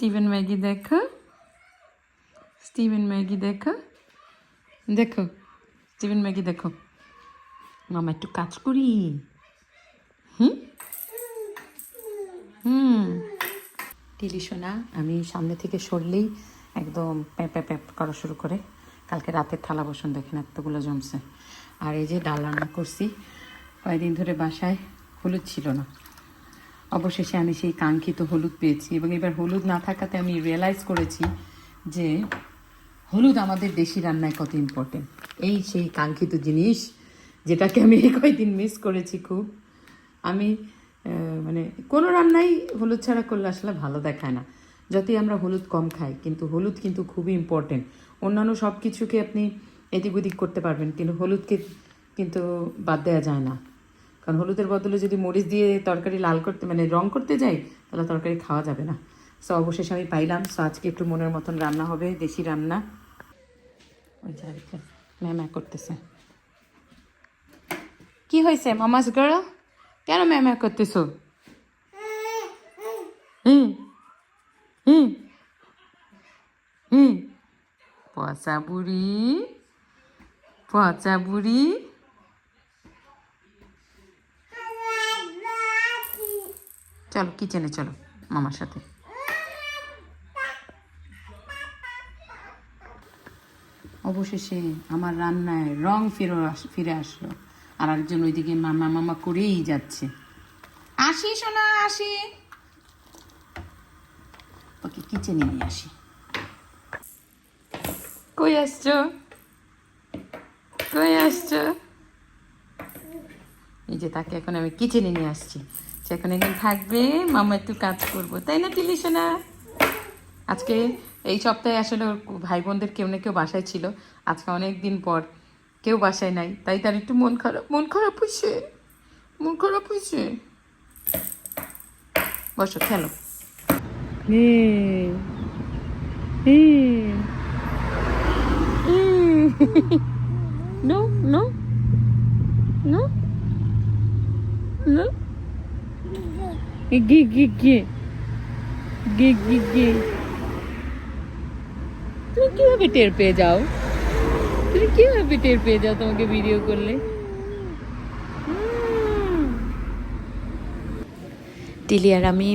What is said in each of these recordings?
Steven Maggie দেখো Steven Maggie দেখো দেখো স্টিভেন ম্যাগি দেখো মামা একটু কাজ করি হুম হুম টিলি সোনা আমি সামনে থেকে সরলেই একদম প্যাঁ প্যাপ করা শুরু করে কালকে রাতের থালা বসন দেখেন এতগুলো জমছে আর এই যে ডাল রান্না করছি কয়েকদিন ধরে বাসায় হলুদ ছিল না অবশেষে আমি সেই কাঙ্ক্ষিত হলুদ পেয়েছি এবং এবার হলুদ না থাকাতে আমি রিয়েলাইজ করেছি যে হলুদ আমাদের দেশি রান্নায় কত ইম্পর্টেন্ট এই সেই কাঙ্ক্ষিত জিনিস যেটাকে আমি এই কয়েকদিন মিস করেছি খুব। আমি মানে কোনো রান্নাই হলুদ ছাড়া করলে আসলে ভালো দেখায় না। যতই আমরা হলুদ কম খাই, কিন্তু হলুদ কিন্তু খুবই ইম্পর্টেন্ট অন্যান্য সব কিছুকে আপনি এদিক ওদিক করতে পারবেন, কিন্তু হলুদকে কিন্তু বাদ দেওয়া যায় না। কারণ হলুদের বদলে যদি মরিচ দিয়ে তরকারি লাল করতে মানে রং করতে যাই, তাহলে তরকারি খাওয়া যাবে না। সো অবশেষে আমি পাইলাম। সো আজকে একটু মনের মতন রান্না হবে, দেশি রান্না। ওই ম্যামা করতেছে। কি হয়েছে, মামাস গার্ল কেন ম্যামা করতেছো? হুম হুম হুম। পচা বুড়ি পচা বুড়ি। চলো কিচেনে চলো মামার সাথে। অবশেষে আমার রান্নায় রং ফিরে ফিরে আসলো। আর একজন ওইদিকে মামা মামা করেই যাচ্ছে। আসি সোনা আসি। ওকে কিচেনে নিয়ে আসি। কই আসছো? কই আসছো? এই যে তাকে এখন আমি কিচেনে নিয়ে আসছি। এখন এখানে থাকবে মামা একটু কাজ করব তাই না টিলিস না আজকে এই সপ্তাহে আসলে ওর ভাই বোনদের কেউ না কেউ বাসায় ছিল আজকে অনেক দিন পর কেউ বাসায় নাই তাই তার একটু মন খারাপ মন খারাপ হয়েছে মন খারাপ হয়েছে বসো খেলো no no no, Gi gigi. Gigi, Gi gi gi. তুমি কীভাবে টের পেয়ে যাও তুমি কীভাবে টের পেয়ে যাও তোমাকে ভিডিও করলে টিলি আর আমি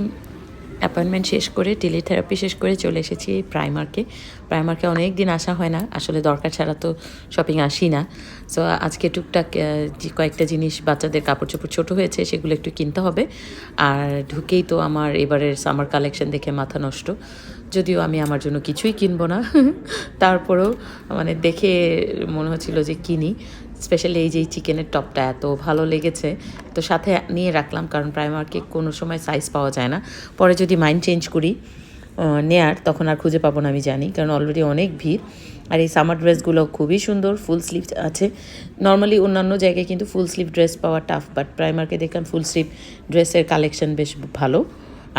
অ্যাপয়েন্টমেন্ট শেষ করে, টেলিথেরাপি শেষ করে চলে এসেছি এই প্রাইমার্কে প্রাইমার্কে অনেক দিন আসা হয় না, আসলে দরকার ছাড়া তো শপিং আসি না। সো আজকে টুকটাক কয়েকটা জিনিস বাচ্চাদের কাপড় চোপড় ছোটো হয়েছে, সেগুলো একটু কিনতে হবে। আর ঢুকেই তো আমার এবারের সামার কালেকশন দেখে মাথা নষ্ট। যদিও আমি আমার জন্য কিছুই কিনবো না। তারপরেও মানে দেখে মনে হচ্ছিল যে কিনি। স্পেশালি এই যে চিকেনের টপটা এত ভালো লেগেছে। তো সাথে নিয়ে রাখলাম, কারণ প্রাইমার্কে কোনো সময় সাইজ পাওয়া যায় না। পরে যদি মাইন্ড চেঞ্জ করি নেয়ার, তখন আর খুঁজে পাবো না আমি জানি, কারণ অলরেডি অনেক ভিড়। আর এই সামার ড্রেসগুলো খুবই সুন্দর ফুল স্লিভ আছে। নর্মালি অন্যান্য জায়গায় কিন্তু ফুল স্লিভ ড্রেস পাওয়া টাফ বাট প্রাইমার্কে দেখলাম ফুল স্লিভ ড্রেসের কালেকশন বেশ ভালো।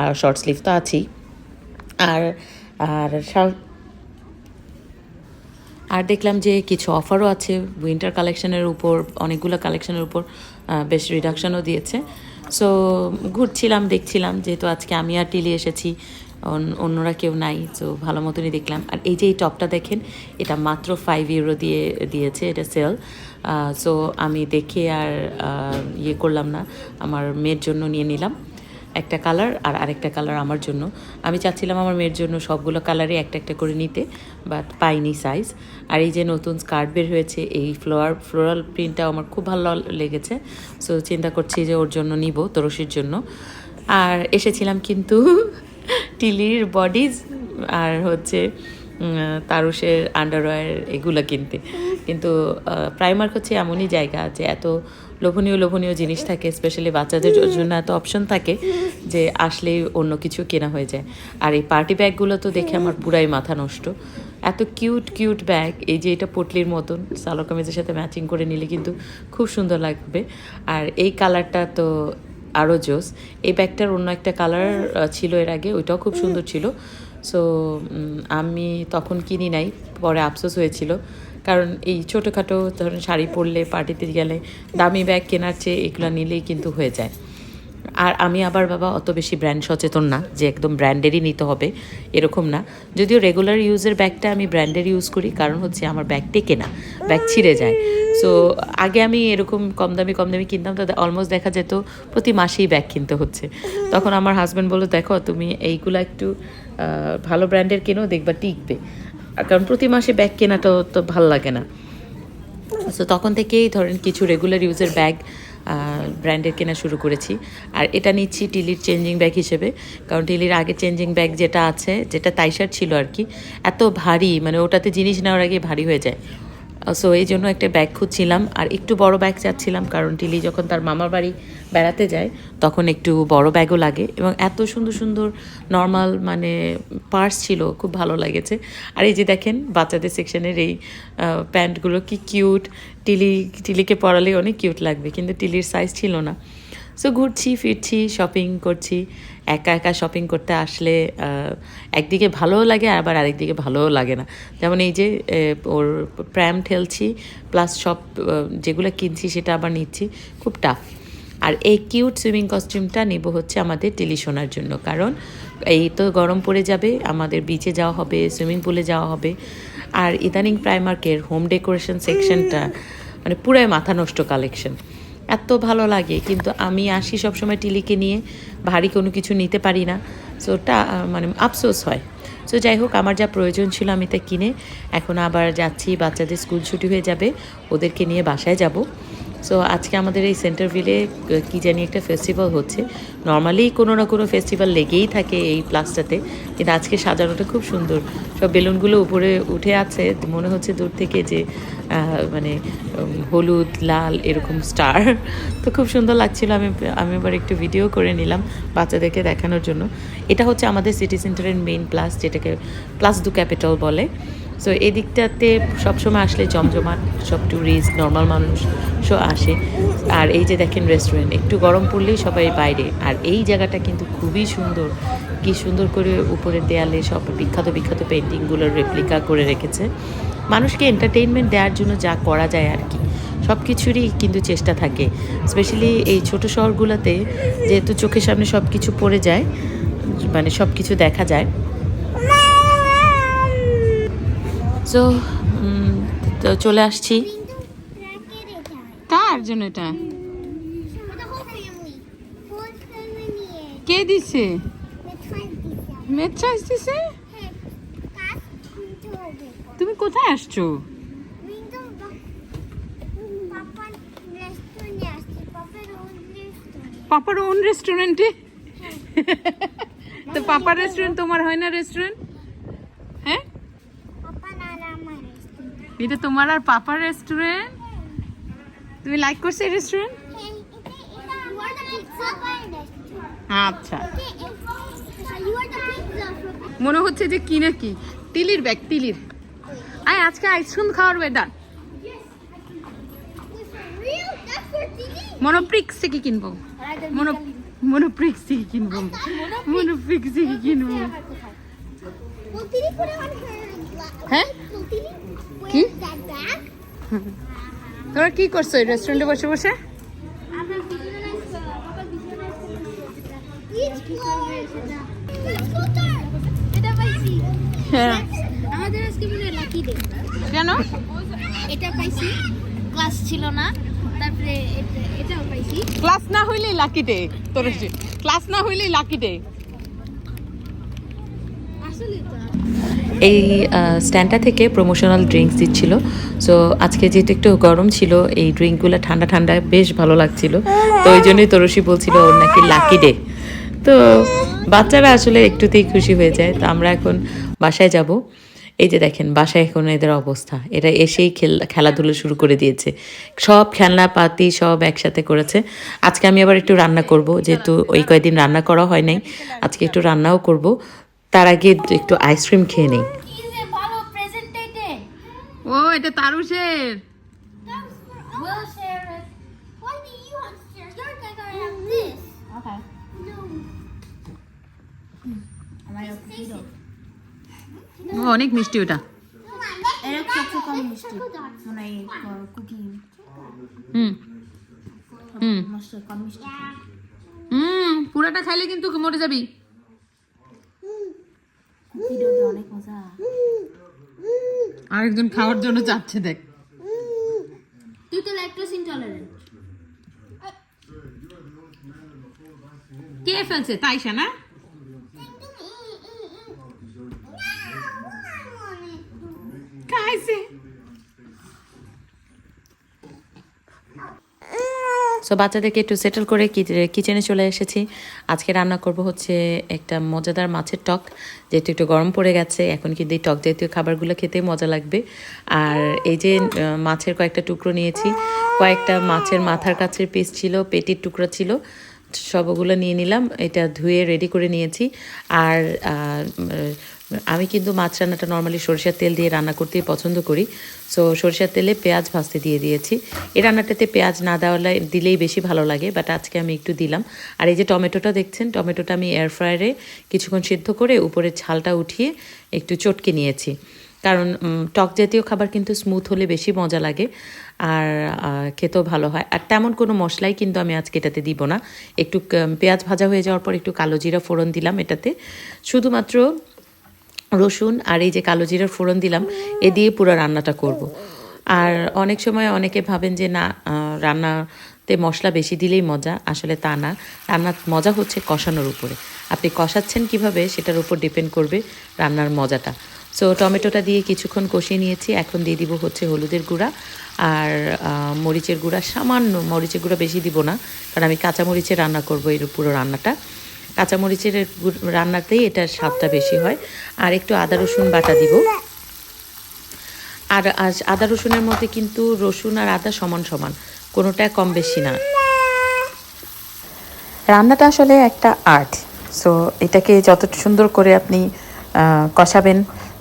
আর শর্ট স্লিভ তো আছেই। আর আর আর দেখলাম যে কিছু অফারও আছে উইন্টার কালেকশনের উপর, অনেকগুলো কালেকশনের উপর বেশ রিডাকশনও দিয়েছে। সো ঘুরছিলাম, দেখছিলাম, যেহেতু আজকে আমি আর টিলি এসেছি অন্যরা কেউ নাই তো ভালো মতনই দেখলাম। আর এই যে এই টপটা দেখেন, এটা মাত্র ফাইভ ইউরো দিয়ে, দিয়েছে, এটা সেল সো আমি দেখে আর ইয়ে করলাম না, আমার মেয়ের জন্য নিয়ে নিলাম। একটা কালার আর আরেকটা কালার আমার জন্য। আমি চাচ্ছিলাম আমার মেয়ের জন্য সবগুলো কালারই একটা একটা করে নিতে বাট পাইনি সাইজ আর এই যে নতুন স্কার্ট বের হয়েছে, এই ফ্লোয়ার ফ্লোরাল প্রিন্টটাও আমার খুব ভালো লেগেছে। সো চিন্তা করছি যে ওর জন্য নিব তরসির জন্য। আর এসেছিলাম কিন্তু টিলির বডিজ আর হচ্ছে তারুষের আন্ডারওয়্যার এগুলো কিনতে। কিন্তু প্রাইমার্ক হচ্ছে এমনই জায়গা যে এত লোভনীয় লোভনীয় জিনিস থাকে স্পেশালি বাচ্চাদের জন্য এত অপশন থাকে যে আসলেই অন্য কিছু কেনা হয়ে যায়। আর এই পার্টি ব্যাগগুলো তো দেখে আমার পুরাই মাথা নষ্ট। এত কিউট কিউট ব্যাগ এই যে এটা পটলির মতন সালোয়ার কামিজের সাথে ম্যাচিং করে নিলে কিন্তু খুব সুন্দর লাগবে। আর এই কালারটা তো আরও জোস। এই ব্যাগটার অন্য একটা কালার ছিল এর আগে ওইটাও খুব সুন্দর ছিল। সো আমি তখন কিনি নাই পরে আফসোস হয়েছিল। কারণ এই ছোটোখাটো ধরুন শাড়ি পরলে পার্টিতে গেলে দামি ব্যাগ কেনার চেয়ে এগুলো নিলেই কিন্তু হয়ে যায়। আর আমি আবার বাবা অত বেশি ব্র্যান্ড সচেতন না, যে একদম ব্র্যান্ডেরই নিতে হবে, এরকম না। যদিও রেগুলার ইউজের ব্যাগটা আমি ব্র্যান্ডের ইউজ করি, কারণ হচ্ছে আমার ব্যাগ টেকে না ব্যাগ ছিঁড়ে যায়। সো আগে আমি এরকম কম দামি কম দামি কিনতাম তো অলমোস্ট দেখা যেত প্রতি মাসেই ব্যাগ কিনতে হচ্ছে। তখন আমার হাজব্যান্ড বলল, দেখো, তুমি এইগুলো একটু ভালো ব্র্যান্ডের কেনো, দেখবা টিকবে। কারণ প্রতি মাসে ব্যাগ কেনাটা তো ভালো লাগে না। সো তখন থেকেই ধরেন কিছু রেগুলার ইউজের ব্যাগ ব্র্যান্ডের কেনা শুরু করেছি। আর এটা নিচ্ছি টিলির চেঞ্জিং ব্যাগ হিসেবে। কারণ টিলির আগে চেঞ্জিং ব্যাগ যেটা আছে, যেটা তাইসার ছিল আর কি, এত ভারী মানে ওটাতে জিনিস নেওয়ার আগে ভারী হয়ে যায়। সো এই জন্য একটা ব্যাগ খুঁজছিলাম। আর একটু বড় ব্যাগ চাচ্ছিলাম, কারণ টিলি যখন তার মামার বাড়ি বেড়াতে যায়, তখন একটু বড় ব্যাগও লাগে এবং এত সুন্দর সুন্দর নর্মাল মানে পার্স ছিল, খুব ভালো লেগেছে। আর এই যে দেখেন, বাচ্চাদের সেকশনের এই প্যান্টগুলো কি কিউট টিলি, টিলিকে পরালে অনেক কিউট লাগবে, কিন্তু টিলির সাইজ ছিল না। সো ঘুরছি, ফিরছি শপিং করছি। একা একা শপিং করতে আসলে একদিকে ভালোও লাগে, আবার আরেকদিকে ভালোও লাগে না। যেমন এই যে ওর প্র্যাম ঠেলছি প্লাস সব যেগুলো কিনছি সেটা আবার নিচ্ছি, খুব টাফ আর এই কিউট সুইমিং কস্টিউমটা নেব হচ্ছে আমাদের টেলিশোনার জন্য। কারণ এই তো গরম পড়ে যাবে, আমাদের বিচে যাওয়া হবে সুইমিং পুলে যাওয়া হবে। আর ইদানিং প্রাইমার্কের হোম ডেকোরেশন সেকশনটা মানে পুরাই মাথা নষ্ট কালেকশন এত ভালো লাগে, কিন্তু আমি আসি সবসময় টিলিকে নিয়ে, ভারী কোনো কিছু নিতে পারি না। সো ওটা মানে আফসোস হয়। সো যাই হোক, আমার যা প্রয়োজন ছিল আমি তা কিনে, এখন আবার যাচ্ছি, বাচ্চাদের স্কুল ছুটি হয়ে যাবে, ওদেরকে নিয়ে বাসায় যাব। সো আজকে আমাদের এই সেন্টারভিলে কি জানি একটা ফেস্টিভ্যাল হচ্ছে। নর্মালি কোনো না কোনো ফেস্টিভ্যাল লেগেই থাকে এই প্লাসটাতে কিন্তু আজকে সাজানোটা খুব সুন্দর। সব বেলুনগুলো উপরে উঠে আছে, মনে হচ্ছে দূর থেকে যে মানে হলুদ, লাল, এরকম স্টার তো খুব সুন্দর লাগছিল, আমি আমি এবার একটু ভিডিও করে নিলাম বাচ্চাদেরকে দেখানোর জন্য। এটা হচ্ছে আমাদের সিটি সেন্টারের মেইন প্লাস যেটাকে প্লাস দু ক্যাপিটাল বলে। সো এদিকটাতে সবসময় আসলে জমজমাট, সব ট্যুরিস্ট নর্মাল মানুষ সব আসে। আর এই যে দেখেন রেস্টুরেন্ট একটু গরম পড়লেই সবাই বাইরে। আর এই জায়গাটা কিন্তু খুবই সুন্দর। কি সুন্দর করে উপরের দেয়ালে সব বিখ্যাত বিখ্যাত পেন্টিংগুলোর রেপ্লিকা করে রেখেছে। মানুষকে এন্টারটেইনমেন্ট দেওয়ার জন্য যা করা যায় আর কি। সব কিছুরই কিন্তু চেষ্টা থাকে। স্পেশালি এই ছোট শহরগুলোতে যেহেতু চোখের সামনে সব কিছু পড়ে যায় মানে সব কিছু দেখা যায়। সো তো চলে আসছি। কার জন্য এটা? কে দিছে? মেচ্ছা দিছে? তুমি কোথায় আসছো? পাপার ওন রেস্টুরেন্টে তো পাপার রেস্টুরেন্ট তোমার হয় না রেস্টুরেন্ট হ্যাঁ এটা তোমার আর পাপার রেস্টুরেন্ট তুমি লাইক করছ এই রেস্টুরেন্ট আচ্ছা। মনে হচ্ছে যে কি না কি তিলির ব্যাগ তিলির। আয়, আজকে আইসক্রিম খাওয়ার ওয়েদার মনোপ্রিক্স থেকে কিনবো। মনো মনোপ্রিক্স থেকে কিনবো। মনোপ্রিক্স থেকে কিনবো। হ্যাঁ? কি? তোরা কি করছ এই রেস্টুরেন্টে বসে বসে? হ্যাঁ। আমাদের আজকে মনে লাকি ডে কেন? এটা পাইছি। ক্লাস ছিল না তারপরে এটা- এটাও পাইছি। ক্লাস না হইলেই লাকি ডে তোর ক্লাস না হইলেই লাকি ডে এই স্ট্যান্ডটা থেকে প্রমোশনাল ড্রিঙ্কস দিচ্ছিল। সো আজকে যেহেতু একটু গরম ছিল, এই ড্রিঙ্কগুলো ঠান্ডা ঠান্ডা বেশ ভালো লাগছিল। তো ওই জন্যই তরসি বলছিল, ওর নাকি লাকি ডে তো বাচ্চারা আসলে একটুতেই খুশি হয়ে যায়। তো আমরা এখন বাসায় যাব। এই যে দেখেন, বাসায় এখন এদের অবস্থা। এরা এসেই খেল, খেলাধুলো শুরু করে দিয়েছে। সব খেলনা পাতি সব একসাথে করেছে। আজকে আমি আবার একটু রান্না করব, যেহেতু ওই কয়েকদিন রান্না করা হয় নাই। আজকে একটু রান্নাও করব। তার আগে একটু আইসক্রিম খেয়ে নেই। ও, এটা তারুশের। অনেক মিষ্টি ওটা। পুরাটা খাইলে কিন্তু মরে যাবি। অনেক মজা। আরেকজন খাওয়ার জন্য চাচ্ছে দেখ। তুই তো ল্যাকটোজ ইনটলারেন্ট কে ফেলছে? তাইশা না? খাইছে। সো বাচ্চাদেরকে একটু সেটেল করে কিচেনে চলে এসেছি। আজকে রান্না করব হচ্ছে একটা মজাদার মাছের টক, যেহেতু একটু গরম পড়ে গেছে, এখন কিন্তু এই টক জাতীয় খাবারগুলো খেতে মজা লাগবে। আর এই যে মাছের কয়েকটা টুকরো নিয়েছি। কয়েকটা মাছের মাথার কাছের পিস ছিল, পেটির টুকরো ছিল, সবগুলো নিয়ে নিলাম। এটা ধুয়ে রেডি করে নিয়েছি। আর আমি কিন্তু মাছ রান্নাটা নর্মালি সরিষার তেল দিয়ে রান্না করতেই পছন্দ করি। সো সরিষার তেলে পেঁয়াজ ভাজতে দিয়ে দিয়েছি। এই রান্নাটাতে পেঁয়াজ না দেওয়া দিলেই বেশি ভালো লাগে বাট আজকে আমি একটু দিলাম। আর এই যে টমেটোটা দেখছেন, টমেটোটা আমি এয়ার ফ্রায়ারে কিছুক্ষণ সিদ্ধ করে উপরে ছালটা উঠিয়ে একটু চটকে নিয়েছি। কারণ টক জাতীয় খাবার কিন্তু স্মুথ হলে বেশি মজা লাগে, আর খেতেও ভালো হয়। আর তেমন কোনো মশলাই কিন্তু আমি আজকে এটাতে দিব না। একটু পেঁয়াজ ভাজা হয়ে যাওয়ার পর একটু কালো জিরা ফোড়ন দিলাম এটাতে। শুধুমাত্র রসুন আর এই যে কালো জিরার ফোড়ন দিলাম এ দিয়ে পুরো রান্নাটা করব। আর অনেক সময় অনেকে ভাবেন যে না আহ, রান্নাতে মশলা বেশি দিলেই মজা। আসলে তা না। রান্নার মজা হচ্ছে কষানোর উপরে। আপনি কষাচ্ছেন কীভাবে সেটার উপর ডিপেন্ড করবে রান্নার মজাটা। সো টমেটোটা দিয়ে কিছুক্ষণ কষিয়ে নিয়েছি। এখন দিয়ে দিব হচ্ছে হলুদের গুঁড়া আর মরিচের গুঁড়া। সামান্য মরিচের গুঁড়া বেশি দিব না কারণ আমি কাঁচা মরিচে রান্না করব এর পুরো রান্নাটা। কাঁচামরিচের রান্নাতেই এটার স্বাদটা বেশি হয়। আর একটু আদা, রসুন বাটা দিব। আর আদা, রসুনের মধ্যে কিন্তু রসুন আর আদা সমান সমান, কোনোটা কম বেশি না। রান্নাটা আসলে একটা আর্ট। সো এটাকে যত সুন্দর করে আপনি কষাবেন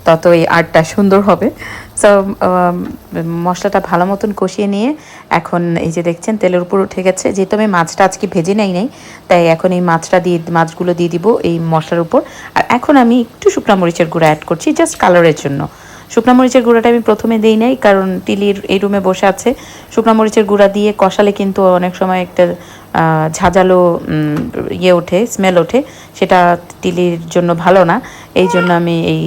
তত এই আর্টটা সুন্দর হবে। সো মশলাটা ভালো মতন কষিয়ে নিয়ে এখন এই যে দেখছেন তেলের উপর উঠে গেছে। যেহেতু আমি মাছটা আজকে ভেজে নেই নাই, তাই এখন এই মাছটা দিয়ে, মাছগুলো দিয়ে দিব এই মশলার উপর। আর এখন আমি একটু শুকনা মরিচের গুঁড়া অ্যাড করছি জাস্ট কালারের জন্য। শুকনা মরিচের গুঁড়াটা আমি প্রথমে দিই নাই, কারণ টিলির এই রুমে বসে আছে। শুকনা মরিচের গুঁড়া দিয়ে কষালে কিন্তু অনেক সময় একটা ঝাঁঝালো ইয়ে ওঠে স্মেল ওঠে। সেটা টিলির জন্য ভালো না। এই জন্য আমি এই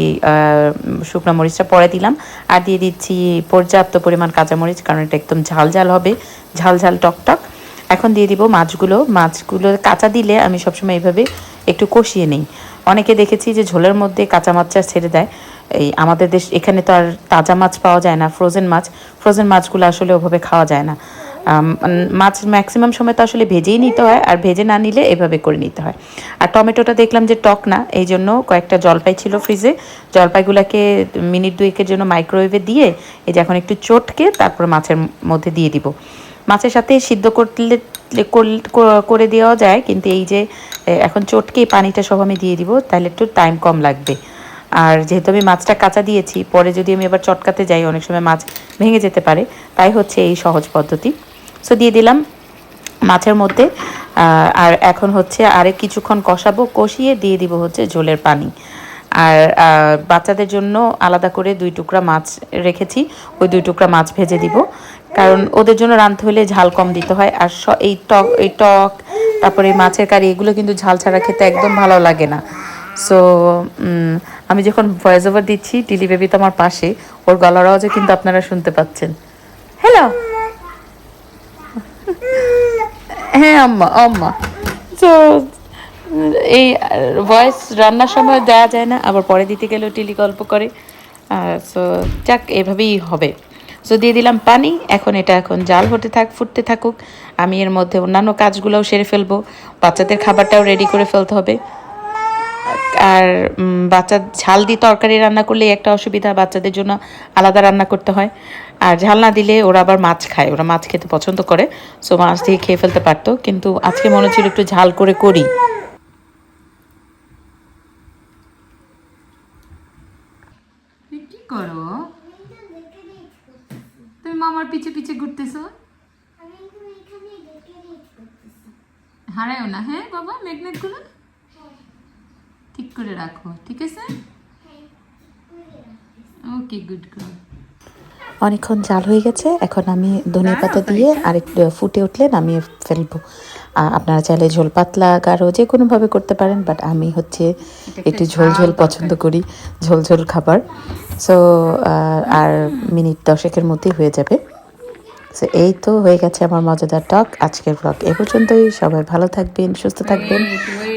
শুকনা মরিচটা পরে দিলাম। আর দিয়ে দিচ্ছি পর্যাপ্ত পরিমাণ কাঁচামরিচ, কারণ এটা একদম ঝাল ঝাল হবে। ঝাল ঝাল টক টক এখন দিয়ে দিব মাছগুলো। মাছগুলো কাঁচা দিলে আমি সবসময় এইভাবে একটু কষিয়ে নিই। অনেকে দেখেছি যে ঝোলের মধ্যে কাঁচা মাছটা ছেড়ে দেয়। এই আমাদের দেশ, এখানে তো আর তাজা মাছ পাওয়া যায় না ফ্রোজেন মাছ। ফ্রোজেন মাছগুলো আসলে ওভাবে খাওয়া যায় না। মাছ ম্যাক্সিমাম সময় তো আসলে ভেজেই নিতে হয়, আর ভেজে না নিলে এভাবে করে নিতে হয়। আর টমেটোটা দেখলাম যে টক না, এই জন্য কয়েকটা জলপাই ছিল ফ্রিজে জলপাইগুলোকে মিনিট দুয়েকের জন্য মাইক্রোওয়েভে দিয়ে, এই যে এখন একটু চটকে তারপর মাছের মধ্যে দিয়ে দিব। মাছের সাথে সিদ্ধ করলে করে দেওয়া যায়, কিন্তু এই যে এখন চটকে পানিটা সব আমি দিয়ে দিব, তাহলে একটু টাইম কম লাগবে। আর যেহেতু আমি মাছটা কাঁচা দিয়েছি, পরে যদি আমি এবার চটকাতে যাই, অনেক সময় মাছ ভেঙে যেতে পারে। তাই হচ্ছে এই সহজ পদ্ধতি। সো দিয়ে দিলাম মাছের মধ্যে আর এখন হচ্ছে আরেক কিছুক্ষণ কষাবো। কষিয়ে দিয়ে দিব হচ্ছে ঝোলের পানি। আর বাচ্চাদের জন্য আলাদা করে দুই টুকরা মাছ রেখেছি। ওই দুই টুকরা মাছ ভেজে দিব। কারণ ওদের জন্য রাঁধতে হলে ঝাল কম দিতে হয়। আর এই টক এই টক, তারপরে মাছের কারি, এগুলো কিন্তু ঝাল ছাড়া খেতে একদম ভালো লাগে না। সো আমি যখন ভয়েস ওভার দিচ্ছি, টিলি বেবি তো আমার পাশে। ওর গলার আওয়াজও কিন্তু আপনারা শুনতে পাচ্ছেন। হ্যালো হ্যাঁ আম্মা আম্মা। তো, এই ভয়েস রান্নার সময় দেওয়া যায় না, আবার পরে দিতে গেলেও টিলি গল্প করে। সো যাক, এভাবেই হবে। সো দিয়ে দিলাম পানি। এখন এটা এখন জাল হতে থাক, ফুটতে থাকুক। আমি এর মধ্যে অন্যান্য কাজগুলোও সেরে ফেলব। বাচ্চাদের খাবারটাও রেডি করে ফেলতে হবে। আর বাচ্চা, ঝাল দিয়ে তরকারি রান্না করলে একটা অসুবিধা, বাচ্চাদের জন্য আলাদা রান্না করতে হয়। আর ঝাল না দিলে ওরা আবার মাছ খায়, ওরা মাছ খেতে পছন্দ করে। সো মাছ দিয়ে খেয়ে ফেলতে পারতো, কিন্তু আজকে মনে হচ্ছিল একটু ঝাল করে করি। তুমি মামার পিছে পিছে ঘুরতেছো? হারায়ও না হ্যাঁ বাবা ম্যাগনেটগুলো ঠিক করে রাখো ঠিক আছে? ওকে গুড গার্ল অনেকক্ষণ জাল হয়ে গেছে এখন আমি ধনে পাতা দিয়ে আরেকটু ফুটে উঠলে নামিয়ে ফেলব। আপনারা চাইলে ঝোল পাতলা গাঢ় যে কোনোভাবে করতে পারেন বাট আমি হচ্ছে একটু ঝোল ঝোল পছন্দ করি ঝোল ঝোল খাবার। সো আর মিনিট দশেকের মধ্যেই হয়ে যাবে। সো এই তো হয়ে গেছে আমার মজাদার টক আজকের ব্লগ এ পর্যন্তই। সবাই ভালো থাকবেন, সুস্থ থাকবেন।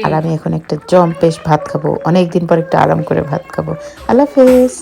আর আমি এখন একটা জম্পেশ ভাত খাব। অনেকদিন পর একটু আরাম করে ভাত খাব। আল্লাহ হাফেজ।